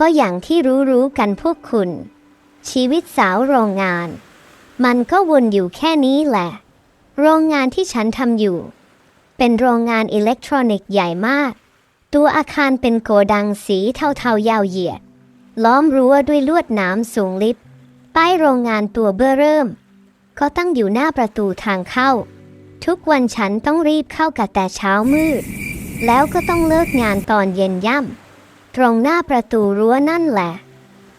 ก็อย่างที่รู้ๆกันพวกคุณ ชีวิตสาวโรงงาน มันก็วนอยู่แค่นี้แหละ โรงงานที่ฉันทำอยู่ เป็นโรงงานอิเล็กทรอนิกส์ใหญ่มาก ตัวอาคารเป็นโกดังสีเทาๆยาวเหยียด ล้อมรั้วด้วยลวดหนามสูงลิบป้ายโรงงานตัวเบ้อเริ่ม ก็ตั้งอยู่หน้าประตูทางเข้า ทุกวันฉันต้องรีบเข้ากับแต่เช้ามืด แล้วก็ต้องเลิกงานตอนเย็นย่ำ ตรงหน้าประตูรั้วนั่นแหละ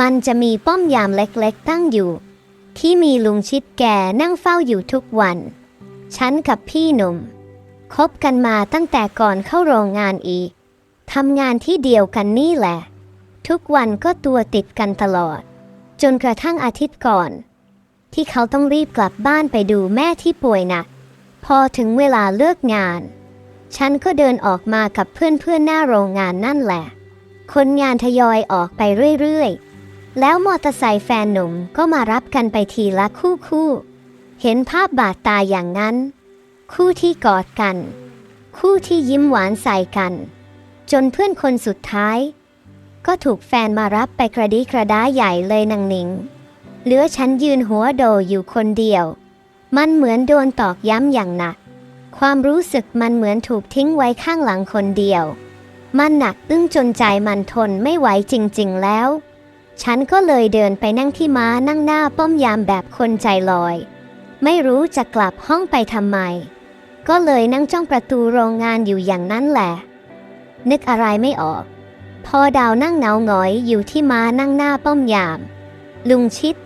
มันจะมีป้อมยามเล็กๆตั้งอยู่ ที่มีลุงชิดแก่นั่งเฝ้าอยู่ทุกวัน ฉันกับพี่หนุ่มคบกันมาตั้งแต่ก่อนเข้าโรงงานอีกทำงานที่เดียวกันนี่แหละ ทุกวันก็ตัวติดกันตลอด จนกระทั่งอาทิตย์ก่อน ที่เขาต้องรีบกลับบ้านไปดูแม่ที่ป่วยหนัก พอถึงเวลาเลิกงาน ฉันก็เดินออกมากับเพื่อนๆหน้าโรงงานนั่นแหละ คนงานทยอยออกไปเรื่อยๆ แล้วมอเตอร์ไซค์แฟนหนุ่มก็มารับกันไปทีละคู่คู่ๆเห็นภาพบาดตาอย่างนั้น คู่ที่กอดกัน คู่ที่ยิ้มหวานใส่กัน จนเพื่อนคนสุดท้าย ก็ถูกแฟนมารับไปกระดิกระด้าใหญ่เลยนางหนิง เหลือฉันยืนหัวโดอยู่คนเดียว มันเหมือนโดนตอกย้ำอย่างหนัก ความรู้สึกมันเหมือนถูกทิ้งไว้ข้างหลังคนเดียว มันหนักอึ้งจนใจมันทนไม่ไหวจริง ๆ แล้ว ฉันก็เลยเดินไปนั่งที่ม้านั่งหน้าป้อมยามแบบคนใจลอย ไม่รู้จะกลับห้องไปทำไม ก็เลยนั่งจ้องประตูโรงงานอยู่อย่างนั้นแหละ นึกอะไรไม่ออก พอดาวนั่งเหงาหงอยอยู่ที่ม้านั่งหน้าป้อมยาม ลุงชิด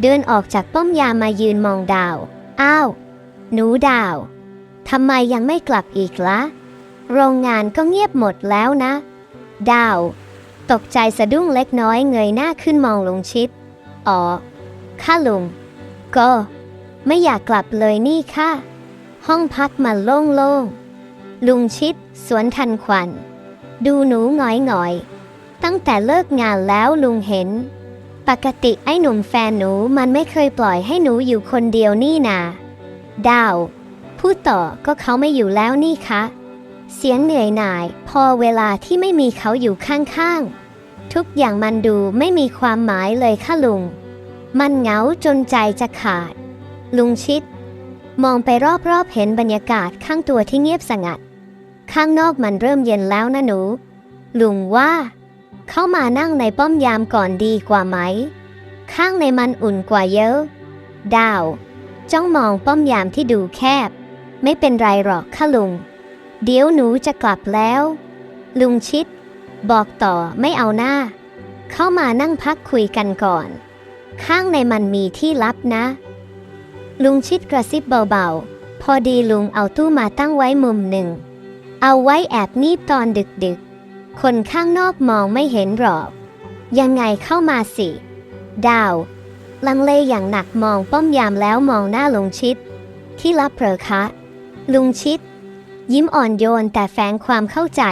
เดินออกจากป้อมยามมายืนมองดาว อ้าว หนูดาวทำไมยังไม่กลับอีกละ โรงงานก็เงียบหมดแล้วนะ ดาว ตกใจสะดุ้งเล็กน้อยเงยหน้าขึ้นมองลุงชิด อ๋อ ข้าลุง ก็ ไม่อยากกลับเลยนี่ค่ะ ห้องพักมันโล่งๆ ลุงชิด สวนทันควัน ดูหนูหงอยหงอยๆตั้งแต่เลิกงานแล้วลุงเห็น ปกติไอ้หนุ่มแฟนหนูมันไม่เคยปล่อยให้หนูอยู่คนเดียวนี่นา ดาว พูดต่อก็เขาไม่อยู่แล้วนี่คะ เสียงเหนื่อยหน่าย พอเวลาที่ไม่มีเขาอยู่ข้างๆ ทุกอย่างมันดูไม่มีความหมายเลยค่ะลุง มันเหงาจนใจจะขาด ลุงชิด มองไปรอบๆเห็นบรรยากาศข้างตัวที่เงียบสงัด ข้างนอกมันเริ่มเย็นแล้วนะหนู ลุงว่า เข้ามานั่งในป้อมยามก่อนดีกว่าไหม ข้างในมันอุ่นกว่าเยอะ ดาว จ้องมองป้อมยามที่ดูแคบ ไม่เป็นไรหรอกค่ะลุง เดี๋ยวหนูจะกลับแล้ว ลุงชิด บอกต่อไม่เอาหน้า เข้ามานั่งพักคุยกันก่อน ข้างในมันมีที่ลับนะ ลุงชิดกระซิบเบาๆ พอดีลุงเอาตู้มาตั้งไว้มุมหนึ่ง เอาไว้แอบนีบตอนดึกๆ คนข้างนอกมองไม่เห็นหรอก ยังไงเข้ามาสิ ดาว ลังเลอย่างหนักมองป้อมยามแล้วมองหน้าลุงชิด ที่รับเผลอคะ ลุงชิด ยิ้มอ่อนโยนแต่แฝงความเข้าใจ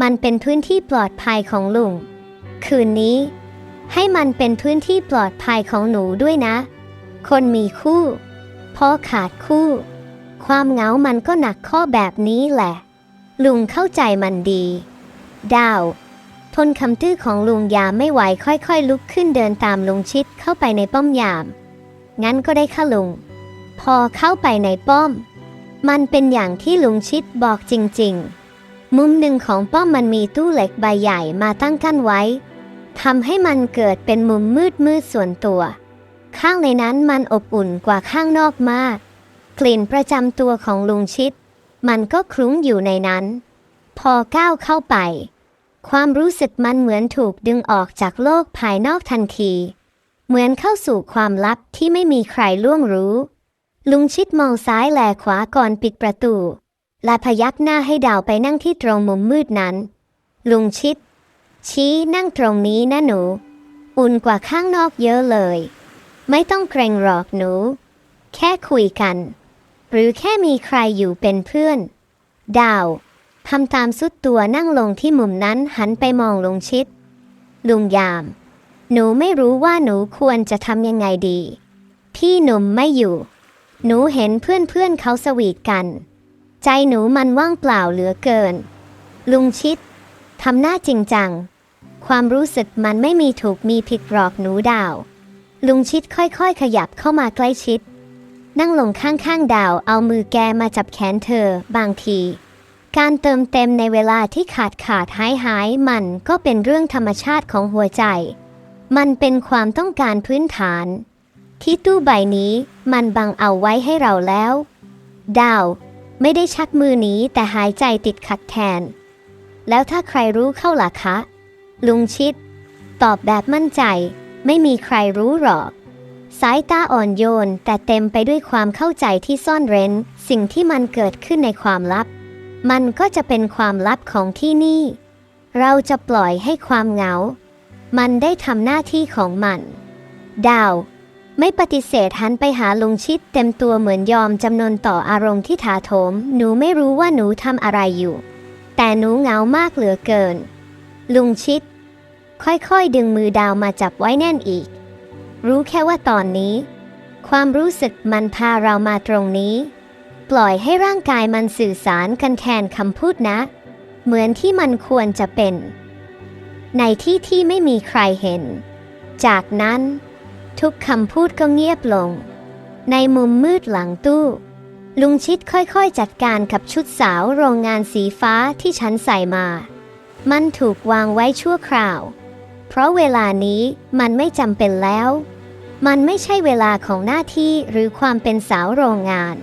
มันเป็นพื้นที่ปลอดภัยของลุง คืนนี้ ให้มันเป็นพื้นที่ปลอดภัยของหนูด้วยนะ คนมีคู่พอขาดคู่ ความเหงามันก็หนักข้อแบบนี้แหละ ลุงเข้าใจมันดี ดาว ทนคำตื้อของลุงยามไม่ไหวค่อยๆ ลุกขึ้นเดินตามลุงชิดเข้าไปในป้อมยาม งั้นก็ได้ค่ะลุง พอเข้าไปในป้อม มันเป็นอย่างที่ลุงชิดบอกจริงๆ มุมหนึ่งของป้อมมันมีตู้เหล็กใบใหญ่มาตั้งกั้นไว้ทำให้มันเกิดเป็นมุมมืดมืดๆส่วนตัว ข้างในนั้นมันอบอุ่นกว่าข้างนอกมาก กลิ่นประจำตัวของลุงชิด มันก็คลุ้งอยู่ในนั้น พอก้าวเข้าไป ความรู้สึกมันเหมือนถูกดึงออกจากโลกภายนอกทันที เหมือนเข้าสู่ความลับที่ไม่มีใครล่วงรู้ ลุงชิดมองซ้ายแลขวาก่อนปิดประตู และพยักหน้าให้ดาวไปนั่งที่ตรงมุมมืดนั้น ลุงชิด ชี้นั่งตรงนี้นะหนู อุ่นกว่าข้างนอกเยอะเลย ไม่ต้องเกรงหรอกหนู แค่คุยกัน หรือแค่มีใครอยู่เป็นเพื่อน ดาวทำตามสุดตัวนั่งลงที่มุมนั้นหันไปมองลุงชิด ลุงยาม หนูไม่รู้ว่าหนูควรจะทำยังไงดี พี่หนุ่มไม่อยู่ หนูเห็นเพื่อนๆเขาสวีทกัน ใจหนูมันว่างเปล่าเหลือเกิน ลุงชิดทำหน้าจริงจัง ความรู้สึกมันไม่มีถูกมีผิดหรอกหนูดาว ลุงชิดค่อยๆ ขยับเข้ามาใกล้ชิด นั่งลงข้างๆดาวเอามือแกมาจับแขนเธอบางทีการเติมเต็มในเวลาที่ขาดขาดหายหายมันก็เป็นเรื่องธรรมชาติของหัวใจ มันเป็นความต้องการพื้นฐาน ที่ตู้ใบนี้มันบังเอาไว้ให้เราแล้ว ดาว ไม่ได้ชักมือหนีแต่หายใจติดขัดแทน แล้วถ้าใครรู้เข้าล่ะคะ ลุงชิด ตอบแบบมั่นใจ ไม่มีใครรู้หรอก สายตาอ่อนโยนแต่เต็มไปด้วยความเข้าใจที่ซ่อนเร้น สิ่งที่มันเกิดขึ้นในความลับ มันก็จะเป็นความลับของที่นี่ เราจะปล่อยให้ความเหงา มันได้ทำหน้าที่ของมัน ดาว ไม่ปฏิเสธหันไปหาลุงชิดเต็มตัวเหมือนยอมจำนนต่ออารมณ์ที่ถาโถม หนูไม่รู้ว่าหนูทำอะไรอยู่ แต่หนูเหงามากเหลือเกิน ลุงชิด ค่อยๆ ดึงมือดาวมาจับไว้แน่นอีก รู้แค่ว่าตอนนี้ ความรู้สึกมันพาเรามาตรงนี้ ปล่อยให้ร่างกายมันสื่อสารกันแทนคำพูดนะ เหมือนที่มันควรจะเป็น ในที่ที่ไม่มีใครเห็น จากนั้น ทุกคำพูดก็เงียบลง ในมุมมืดหลังตู้ ลุงชิดค่อยๆจัดการกับชุดสาวโรงงานสีฟ้าที่ฉันใส่มา มันถูกวางไว้ชั่วคราว เพราะเวลานี้มันไม่จำเป็นแล้ว มันไม่ใช่เวลาของหน้าที่หรือความเป็นสาวโรงงาน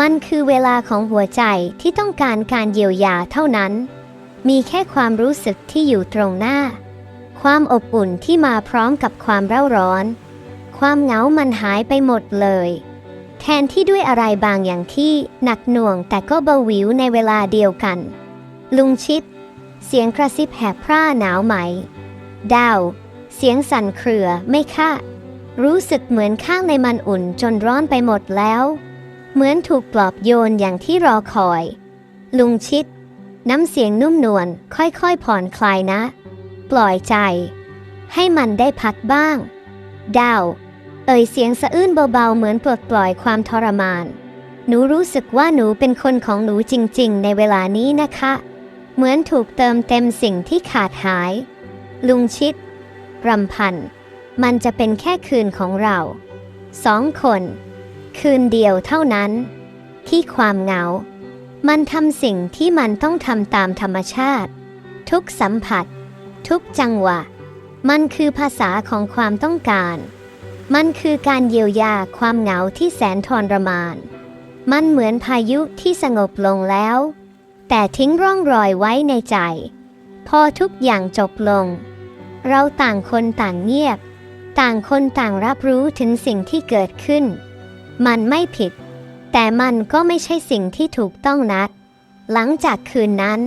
มันคือเวลาของหัวใจที่ต้องการการเยียวยาเท่านั้น มีแค่ความรู้สึกที่อยู่ตรงหน้า ความอบอุ่นที่มาพร้อมกับความเร่าร้อน ความเหงามันหายไปหมดเลย แทนที่ด้วยอะไรบางอย่างที่หนักหน่วงแต่ก็เบาหวิวในเวลาเดียวกัน ลุงชิด เสียงกระซิบแหบพร่าหนาวไหม ดาว เสียงสั่นเครือไม่ค่ะรู้สึกเหมือนข้างในมันอุ่นจนร้อนไปหมดแล้ว เหมือนถูกปลอบโยนอย่างที่รอคอย ลุงชิด น้ำเสียงนุ่มนวลค่อยๆผ่อนคลายนะ ปล่อยใจ ให้มันได้พักบ้าง ดาว เอ่ยเสียงสะอื้นเบาๆ เหมือนปลดปล่อยความทรมาน หนูรู้สึกว่าหนูเป็นคนของหนูจริงๆ ในเวลานี้นะคะ เหมือนถูกเติมเต็มสิ่งที่ขาดหาย ลุงชิดรำพัน มันจะเป็นแค่คืนของเราสองคน คืนเดียวเท่านั้น ที่ความเหงา มันทำสิ่งที่มันต้องทำตามธรรมชาติ ทุกสัมผัส ทุกจังหวะ มันคือภาษาของความต้องการ มันคือการเยียวยาความเหงาที่แสนทรมาน มันเหมือนพายุที่สงบลงแล้ว แต่ทิ้งร่องรอยไว้ในใจ พอทุกอย่างจบลง เราต่างคนต่างเงียบ ต่างคนต่างรับรู้ถึงสิ่งที่เกิดขึ้น มันไม่ผิด แต่มันก็ไม่ใช่สิ่งที่ถูกต้องนัก หลังจากคืนนั้น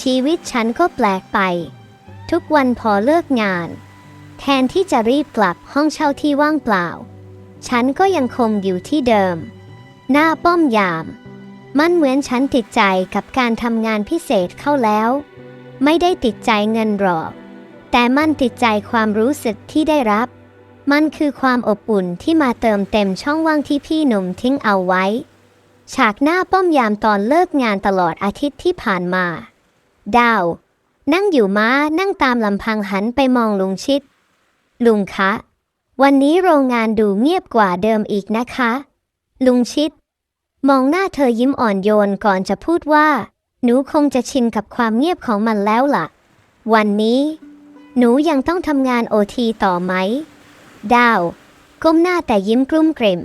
ชีวิตฉันก็แปลกไป ทุกวันพอเลิกงาน แทนที่จะรีบกลับห้องเช่าที่ว่างเปล่า ฉันก็ยังคงอยู่ที่เดิม หน้าป้อมยาม มันเหมือนฉันติดใจกับการทำงานพิเศษเข้าแล้ว ไม่ได้ติดใจเงินหรอก แต่มันติดใจความรู้สึกที่ได้รับ มันคือความอบอุ่นที่มาเติมเต็มช่องว่างที่พี่หนุ่มทิ้งเอาไว้ ฉากหน้าป้อมยามตอนเลิกงานตลอดอาทิตย์ที่ผ่านมา ดาว นั่งอยู่ม้านั่งตามลำพังหันไปมองลุงชิด ลุงคะ วันนี้โรงงานดูเงียบกว่าเดิมอีกนะคะ ลุงชิด มองหน้าเธอยิ้มอ่อนโยนก่อนจะพูดว่า หนูคงจะชินกับความเงียบของมันแล้วล่ะ วันนี้ หนูยังต้องทำงานโอทีต่อไหม ดาว ก้มหน้าแต่ยิ้มกลุ้มกลิ่ม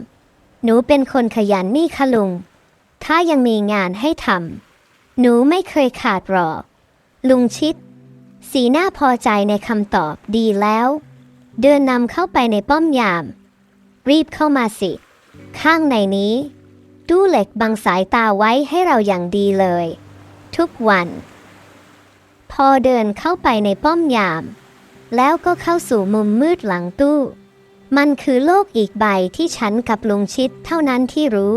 หนูเป็นคนขยันนี่คะลุง ถ้ายังมีงานให้ทำหนูไม่เคยขาดหรอกลุงชิด สีหน้าพอใจในคำตอบดีแล้ว เดินนำเข้าไปในป้อมยาม รีบเข้ามาสิ ข้างในนี้ตู้เหล็กบังสายตาไว้ให้เราอย่างดีเลย ทุกวัน พอเดินเข้าไปในป้อมยาม แล้วก็เข้าสู่มุมมืดหลังตู้ มันคือโลกอีกใบที่ฉันกับลุงชิดเท่านั้นที่รู้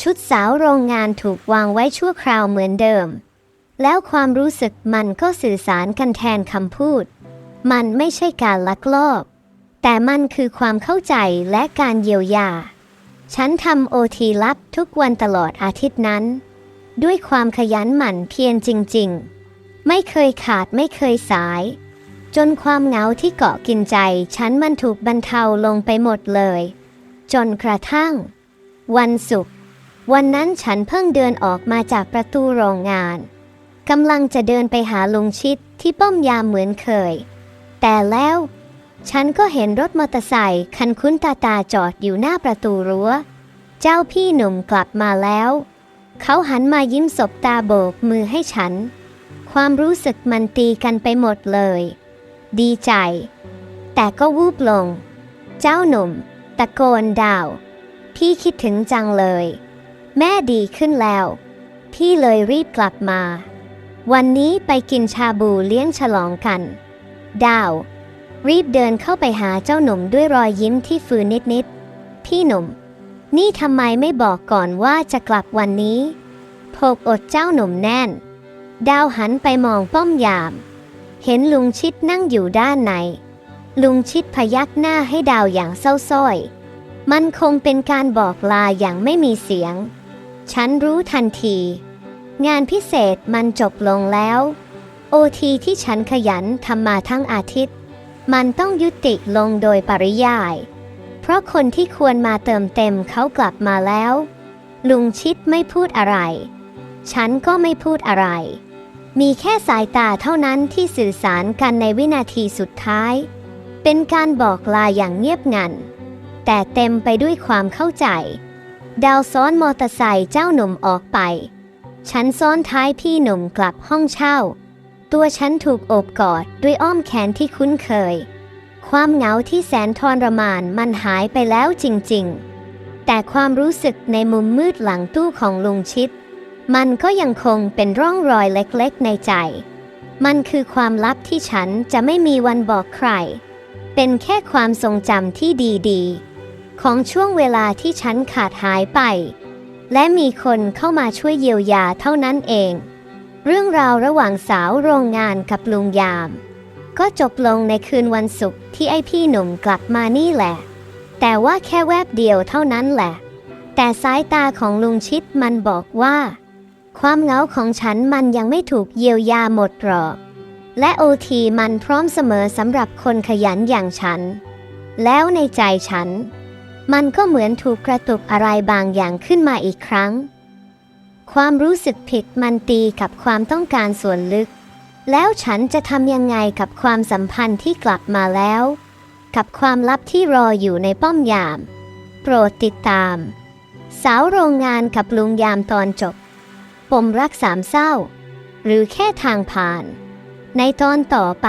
ชุดสาวโรงงานถูกวางไว้ชั่วคราวเหมือนเดิม แล้วความรู้สึกมันก็สื่อสารกันแทนคำพูด มันไม่ใช่การลักลอบ แต่มันคือความเข้าใจและการเยียวยา ฉันทำโอทีลับทุกวันตลอดอาทิตย์นั้น ด้วยความขยันหมั่นเพียรจริง ๆ ไม่เคยขาดไม่เคยสาย จนความเหงาที่เกาะกินใจ ฉันมันถูกบรรเทาลงไปหมดเลย จนกระทั่ง วันศุกร์วันนั้นฉันเพิ่งเดินออกมาจากประตูโรงงานกำลังจะเดินไปหาลุงชิดที่ป้อมยามเหมือนเคย แต่แล้ว ฉันก็เห็นรถมอเตอร์ไซค์คันคุ้นตาตาจอดอยู่หน้าประตูรั้ว เจ้าพี่หนุ่มกลับมาแล้ว เขาหันมายิ้มสบตาโบกมือให้ฉัน ความรู้สึกมันตีกันไปหมดเลย ดีใจ แต่ก็วูบลง เจ้าหนุ่ม ตะโกนดาว พี่คิดถึงจังเลย แม่ดีขึ้นแล้ว พี่เลยรีบกลับมา วันนี้ไปกินชาบูเลี้ยงฉลองกัน ดาว รีบเดินเข้าไปหาเจ้าหนุ่มด้วยรอยยิ้มที่ฝืนนิดๆ พี่หนุ่ม นี่ทำไมไม่บอกก่อนว่าจะกลับวันนี้โผกอดเจ้าหนุ่มแน่น ดาวหันไปมองป้อมยาม เห็นลุงชิดนั่งอยู่ด้านใน ลุงชิดพยักหน้าให้ดาวอย่างเศร้าส้อยมันคงเป็นการบอกลาอย่างไม่มีเสียง ฉันรู้ทันที งานพิเศษมันจบลงแล้ว อทีที่ฉันขยันทำมาทั้งอาทิตย์ มันต้องยุติลงโดยปริยาย เพราะคนที่ควรมาเติมเต็มเขากลับมาแล้ว ลุงชิดไม่พูดอะไร ฉันก็ไม่พูดอะไร มีแค่สายตาเท่านั้นที่สื่อสารกันในวินาทีสุดท้าย เป็นการบอกลาอย่างเงียบงัน แต่เต็มไปด้วยความเข้าใจ ดาวซ้อนมอเตอร์ไซค์เจ้าหนุ่มออกไป ฉันซ้อนท้ายพี่หนุ่มกลับห้องเช่า ตัวฉันถูกโอบกอดด้วยอ้อมแขนที่คุ้นเคย ความเหงาที่แสนทรมานมันหายไปแล้วจริงๆ แต่ความรู้สึกในมุมมืดหลังตู้ของลุงชิด มันก็ยังคงเป็นร่องรอยเล็กๆในใจ มันคือความลับที่ฉันจะไม่มีวันบอกใคร เป็นแค่ความทรงจำที่ดีๆ ของช่วงเวลาที่ฉันขาดหายไป และมีคนเข้ามาช่วยเยียวยาเท่านั้นเอง เรื่องราวระหว่างสาวโรงงานกับลุงยาม ก็จบลงในคืนวันศุกร์ที่ไอพี่หนุ่มกลับมานี่แหละ แต่ว่าแค่แวบเดียวเท่านั้นแหละ แต่สายตาของลุงชิดมันบอกว่า ความเหงาของฉันมันยังไม่ถูกเยียวยาหมดหรอก และโอทีมันพร้อมเสมอสำหรับคนขยันอย่างฉัน แล้วในใจฉัน มันก็เหมือนถูกกระตุกอะไรบางอย่างขึ้นมาอีกครั้ง ความรู้สึกผิดมันตีกับความต้องการส่วนลึก แล้วฉันจะทำยังไงกับความสัมพันธ์ที่กลับมาแล้ว กับความลับที่รออยู่ในป้อมยาม โปรดติดตาม สาวโรงงานกับลุงยามตอนจบ ปมรักสามเศร้า หรือแค่ทางผ่าน ในตอนต่อไป